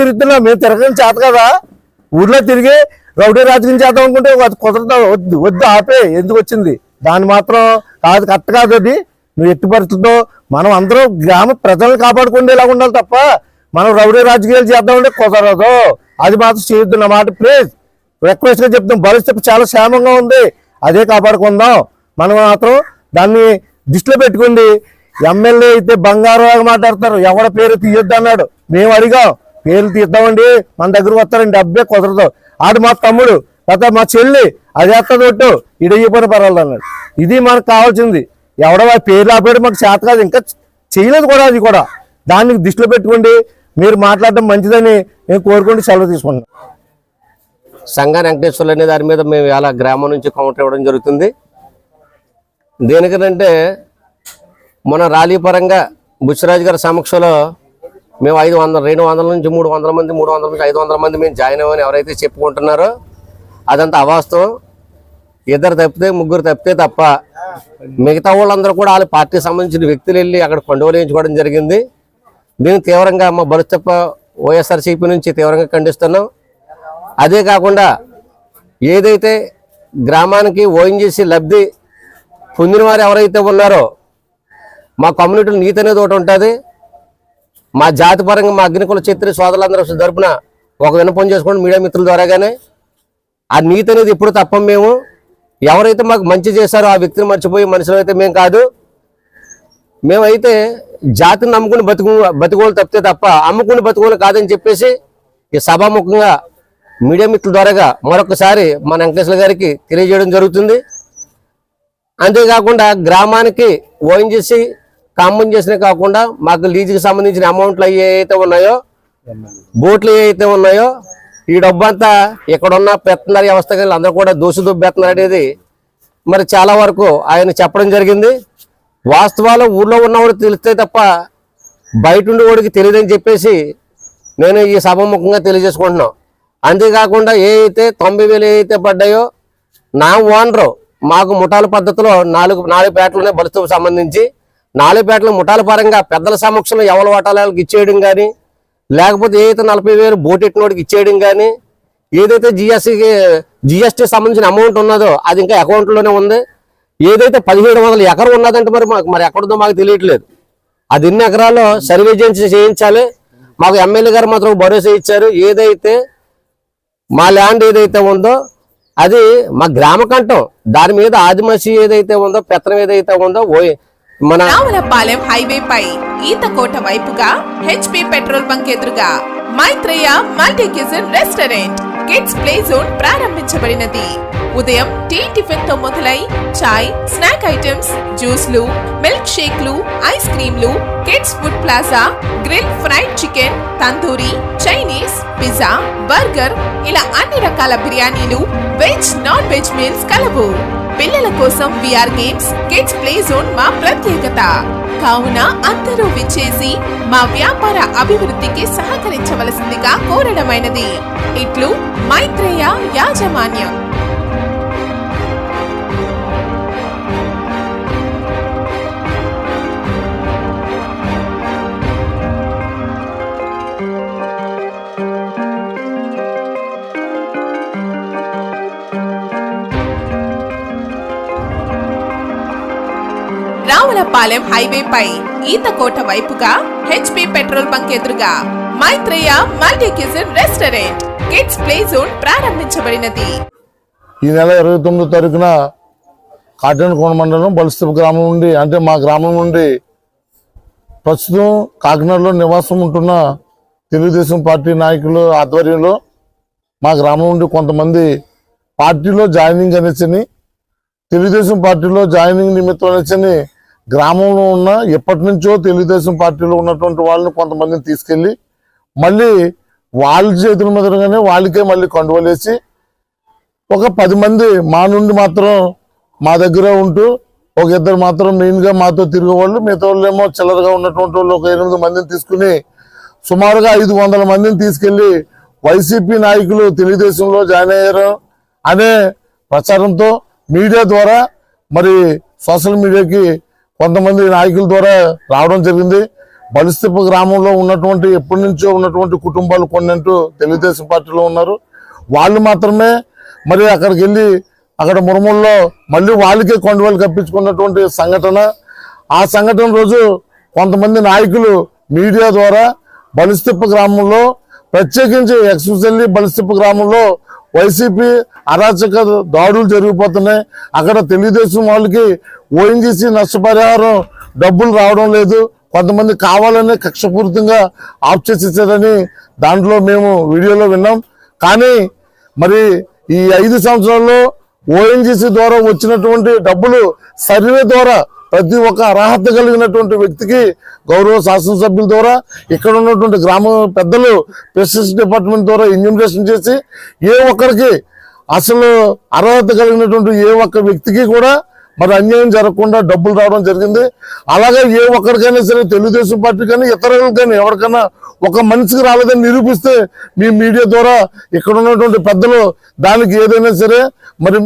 తిరుగుతున్నాం మేము తిరగని చేత కదా. ఊర్లో తిరిగి రౌడీ రాజకీయం చేద్దాం అనుకుంటే అది కుదరదు వద్దు వద్దు ఆపే ఎందుకు వచ్చింది? దాన్ని మాత్రం కాదు కరెక్ట్ కాదు అది. నువ్వు ఎట్టి పరిస్థితుల్లో మనం అందరం గ్రామ ప్రజలను కాపాడుకునేలాగా ఉండాలి తప్ప మనం రౌడీ రాజకీయాలు చేద్దామంటే కుదరదు. అది మాత్రం చేయొద్దు నా మాట. ప్లీజ్ రిక్వెస్ట్గా చెప్తాం. భవిష్యత్తు చాలా క్షేమంగా ఉంది. అదే కాపాడుకుందాం. మనం మాత్రం దాన్ని దృష్టిలో పెట్టుకోండి. ఎమ్మెల్యే అయితే బంగారం మాట్లాడతారు ఎవడ పేరు తీయొద్దు అన్నాడు. మేము అడిగాం. పేర్లు తీద్దామండి. మన దగ్గరకు వస్తారండి. అబ్బే కుదరదు. ఆడు మా తమ్ముడు తర్వాత మా చెల్లి అది వేస్తుంది ఒట్టు ఇడయ్యిపోయిన పర్వాలేదు అన్నాడు. ఇది మనకు కావాల్సింది. ఎవడో వాడి పేర్లు ఆపేయడం మాకు చేత కాదు. ఇంకా చేయలేదు కూడా అది కూడా. దాన్ని దృష్టిలో పెట్టుకోండి. మీరు మాట్లాడడం మంచిదని నేను కోరుకుంటూ సెలవు తీసుకున్నాను సంఘ వెంకటేశ్వర్లు అనే దాని మీద మేము ఇలా గ్రామం నుంచి కౌంటర్ ఇవ్వడం జరుగుతుంది. దేనికనంటే మన ర్యాలీ పరంగా బుచ్చిరాజు గారి సమక్షంలో మేము ఐదు వందల రెండు వందల నుంచి మూడు వందల మంది మూడు వందల నుంచి ఐదు వందల మంది మేము జాయిన్ అవ్వని ఎవరైతే చెప్పుకుంటున్నారో అదంతా అవాస్తవం. ఇద్దరు తప్పితే ముగ్గురు తప్పితే తప్ప మిగతా వాళ్ళందరూ కూడా వాళ్ళ పార్టీకి సంబంధించిన వ్యక్తులు వెళ్ళి అక్కడ కొండవలు వేయించుకోవడం జరిగింది. దీన్ని తీవ్రంగా మా బలుస్తప్ప వైఎస్ఆర్సీపీ నుంచి తీవ్రంగా ఖండిస్తున్నాం. అదే కాకుండా ఏదైతే గ్రామానికి ఓఎన్జీసీ లబ్ధి పొందిన వారు ఎవరైతే ఉన్నారో మా కమ్యూనిటీలో నీతి అనేది ఒకటి ఉంటుంది. మా జాతి పరంగా మా అగ్నికుల చిత్రి సోదరులందరూ తరపున ఒక వినపం చేసుకోండి మీడియా మిత్రుల ద్వారాగానే ఆ నీతి అనేది ఎప్పుడు తప్పం మేము. ఎవరైతే మాకు మంచి చేశారో ఆ వ్యక్తిని మర్చిపోయి మనుషులు అయితే మేము కాదు. మేమైతే జాతిని నమ్ముకుని బతుకు బతుకోలు తప్పితే తప్ప అమ్ముకుని బతుకోలు కాదని చెప్పేసి ఈ సభాముఖంగా మీడియా మిత్రుల ద్వారాగా మరొకసారి మన వెంకటేశ్వర గారికి తెలియజేయడం జరుగుతుంది. అంతేకాకుండా గ్రామానికి ఓఎన్జీసీ కాంబం చేసిన కాకుండా మాకు లీజుకి సంబంధించిన అమౌంట్లు అవి ఏవైతే ఉన్నాయో బోట్లు ఏవైతే ఉన్నాయో ఈ డబ్బంతా ఇక్కడున్న పెత్తనారి వ్యవస్థ అందరూ కూడా దోషి దుబ్బెత్తనారు అనేది మరి చాలా వరకు ఆయన చెప్పడం జరిగింది. వాస్తవాలు ఊర్లో ఉన్నవాడు తెలిస్తే తప్ప బయట ఉండి వాడికి తెలియదని చెప్పేసి నేను ఈ సభాముఖంగా తెలియజేసుకుంటున్నాం. అంతేకాకుండా ఏవైతే తొంభై వేలు ఏవైతే అయితే పడ్డాయో నా ఓనరు మాకు ముఠాల పద్ధతిలో నాలుగు నాలుగు పేటలునే బలుస్తూ సంబంధించి నాలుగుపేటలు ముఠాల పరంగా పెద్దల సమక్షంలో ఎవరి వాటాలకు ఇచ్చేయడం కానీ లేకపోతే ఏదైతే నలభై వేలు బోటెట్టినోడికి ఇచ్చేయడం కానీ ఏదైతే జిఎస్టీకి జిఎస్టీ సంబంధించిన అమౌంట్ ఉన్నదో అది ఇంకా అకౌంట్లోనే ఉంది. ఏదైతే పదిహేడు వందల ఎకరం ఉన్నదంటే మరి మాకు మరి ఎక్కడుందో మాకు తెలియట్లేదు. అది ఎన్ని ఎకరాల్లో సర్వే చేయించి చేయించాలి. మాకు ఎమ్మెల్యే గారు మాత్రం భరోసా ఇచ్చారు. ఏదైతే మా ల్యాండ్ ఏదైతే ఉందో అది మా గ్రామ కంఠం దాని మీద ఆదివాసీ ఏదైతే ఉందో పెత్తనం ఏదైతే ఉందో ఓ మన రావులపాలెం హైవే పై ఈతకోట వైపుగా హెచ్పి పెట్రోల్ బంక్ ఎదురుగా Maitreya multi kitchen restaurant. Kids play zone ప్రారంభించబడినది. ఉదయం టీ టిఫిన్తో మొదలై చాయ్ స్నాక్ ఐటమ్స్ జ్యూస్లు మిల్క్ షేక్లు ice క్రీంలు kids food plaza grill fried chicken tandoori Chinese pizza burger ఇలా అన్ని రకాల బిర్యానీలు వెజ్ నాన్ వెజ్ మీల్స్ కలవు. పిల్లల కోసం VR games kids play zone మా ప్రత్యేకత. కావున అందరూ విచ్చేసి మా వ్యాపార అభివృద్ధికి సహకరించవలసిందిగా కోరడమైనది. ఇట్లు మైత్రేయ యాజమాన్యం. రావులపాలెం హైవే పై ఈతకోట వైపుగా హెచ్పి పెట్రోల్ బంక్ ఎదురుగా Maitreya multi kitchen restaurant. Kids play zone ప్రారంభించబడినది. ఈ నెల ఇరవై తొమ్మిదో తారీఖున కాటనకోన మండలం బలిస్తపు గ్రామం నుండి అంటే మా గ్రామం నుండి ప్రస్తుతం కాకినాడలో నివాసం ఉంటున్న తెలుగుదేశం పార్టీ నాయకులు ఆధ్వర్యంలో మా గ్రామం నుండి కొంతమంది పార్టీలో జాయినింగ్ అనేసని తెలుగుదేశం పార్టీలో జాయినింగ్ నిమిత్తం అనేసని గ్రామంలో ఉన్న ఎప్పటి నుంచో తెలుగుదేశం పార్టీలో ఉన్నటువంటి వాళ్ళని కొంతమందిని తీసుకెళ్ళి మళ్ళీ వాళ్ళ చేతుల మీదగానే వాళ్ళకే మళ్ళీ కండువలేసి ఒక పది మంది మా నుండి మాత్రం మా దగ్గర ఉంటూ ఒక ఇద్దరు మాత్రం మెయిన్గా మాతో తిరిగే వాళ్ళు మిగతా వాళ్ళేమో ఏమో చిల్లరగా ఉన్నటువంటి వాళ్ళు ఒక ఎనిమిది మందిని తీసుకుని సుమారుగా ఐదు వందల మందిని తీసుకెళ్ళి వైసీపీ నాయకులు తెలుగుదేశంలో జాయిన్ అయ్యారు అనే ప్రచారంతో మీడియా ద్వారా మరి సోషల్ మీడియాకి కొంతమంది నాయకుల ద్వారా రావడం జరిగింది. బలిస్తీప గ్రామంలో ఉన్నటువంటి ఎప్పటి నుంచో ఉన్నటువంటి కుటుంబాలు కొన్నంటూ తెలుగుదేశం పార్టీలో ఉన్నారు. వాళ్ళు మాత్రమే మరి అక్కడికి వెళ్ళి అక్కడ మురముల్లో మళ్ళీ వాళ్ళకే కొండవాళ్ళు కప్పించుకున్నటువంటి సంఘటన. ఆ సంఘటన రోజు కొంతమంది నాయకులు మీడియా ద్వారా బలిస్తీప గ్రామంలో ప్రత్యేకించి ఎక్స్పెషల్లీ బలిస్తీప గ్రామంలో వైసీపీ అరాచక దాడులు జరిగిపోతున్నాయి. అక్కడ తెలుగుదేశం వాళ్ళకి ఓఎన్జీసీ నష్టపరిహారం డబ్బులు రావడం లేదు. కొంతమంది కావాలనే కక్షపూరితంగా ఆఫ్ చేసేసారని దాంట్లో మేము వీడియోలో విన్నాం. కానీ మరి ఈ ఐదు సంవత్సరాల్లో ఓఎన్జీసీ ద్వారా వచ్చినటువంటి డబ్బులు సర్వే ద్వారా ప్రతి ఒక్క అర్హత కలిగినటువంటి వ్యక్తికి గౌరవ శాసనసభ్యుల ద్వారా ఇక్కడ ఉన్నటువంటి గ్రామ పెద్దలు పెస్టిస్ డిపార్ట్మెంట్ ద్వారా ఇన్యూమినేషన్ చేసి ఏ ఒక్కరికి అసలు అర్హత కలిగినటువంటి ఏ ఒక్క వ్యక్తికి కూడా మరి అన్యాయం జరగకుండా డబ్బులు రావడం జరిగింది. అలాగే ఏ ఒక్కరికైనా సరే తెలుగుదేశం పార్టీ కానీ ఇతరులకు కానీ ఎవరికైనా ఒక మనిషికి రాలేదని నిరూపిస్తే మీ మీడియా ద్వారా ఇక్కడ ఉన్నటువంటి పెద్దలు దానికి ఏదైనా సరే మరి